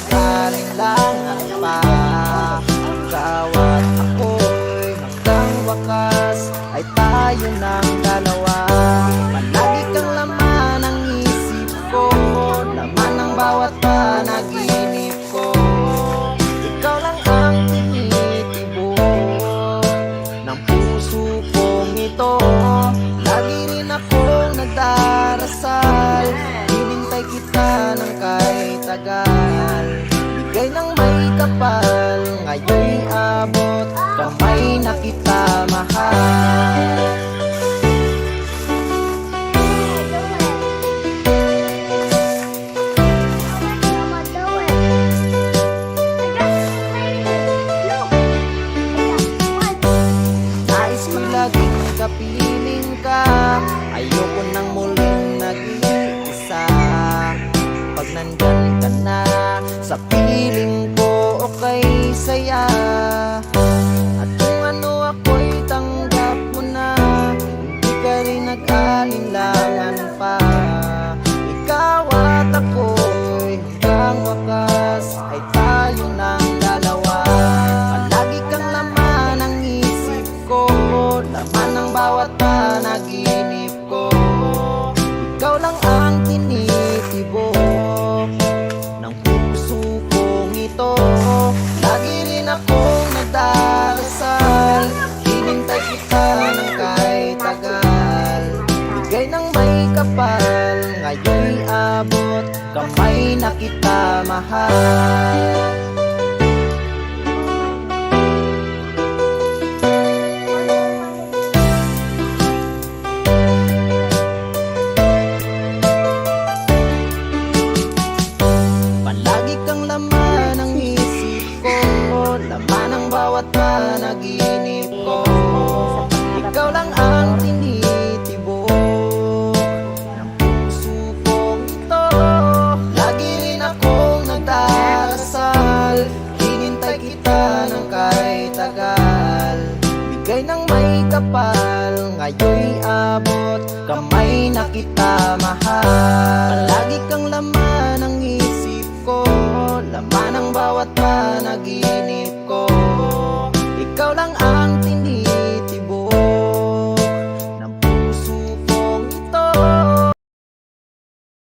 nag-alinlangan pa Ikaw at ako'y hanggang wakas Ay tayo ng dalawa. Palagi kang laman ng isip ko Laman ng bawat panaginip ko. Ikaw lang ang tinitibok Ng puso kong ito. Lagi rin akong nagdarasal Hinintay kita ng kahit tagal Bigay ng may kapal Ngayon'y abot Kamay na kita mahal. Kapiling ka Ayoko nang muling nag-iisa Ngayon'y abot Kamay na kita mahal. Palagi kang laman ng kahit tagal. Bigay ng may kapal Ngayon'y abot Kamay na kita mahal. Palagi kang laman ng isip ko Laman ng bawat panaginip